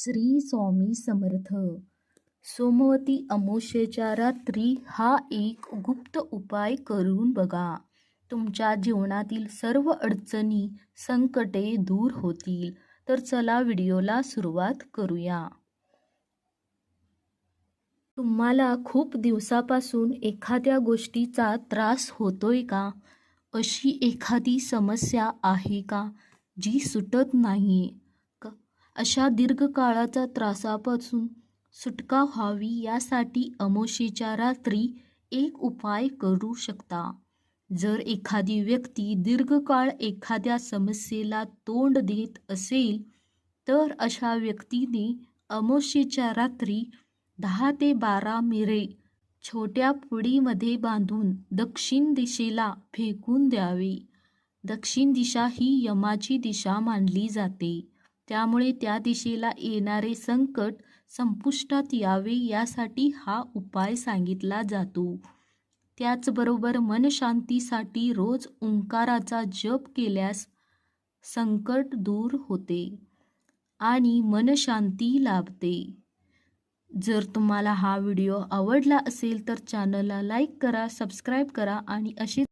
श्री स्वामी समर्थ. सोमवती अमावस्येच्या रात्री हा एक गुप्त उपाय करून बघा. तुमच्या जीवनातील सर्व अडचणी संकटे दूर होतील. तर चला व्हिडिओला सुरुवात करूया. तुम्हाला खूप दिवसापासून एखाद्या गोष्टीचा त्रास होतोय का? अशी एखादी समस्या आहे का जी सुटत नाही अशा दीर्घकाळाच्या त्रासापासून सुटका व्हावी यासाठी अमावस्येच्या रात्री एक उपाय करू शकता. जर एखादी व्यक्ती दीर्घकाळ एखाद्या समस्येला तोंड देत असेल तर अशा व्यक्तीने अमावस्येच्या रात्री दहा ते बारा मिरे छोट्या पुडीमध्ये बांधून दक्षिण दिशेला फेकून द्यावे. दक्षिण दिशा ही यमाची दिशा मानली जाते. त्यामुळे त्या दिशेला येणारे संकट संपुष्टात यावे यासाठी हा उपाय सांगितला जातो. त्याचबरोबर मनशांतीसाठी रोज ओंकाराचा जप केल्यास संकट दूर होते आणि मनशांती लाभते. जर तुम्हाला हा व्हिडिओ आवडला असेल तर चॅनलला लाईक करा सबस्क्राईब करा आणि असे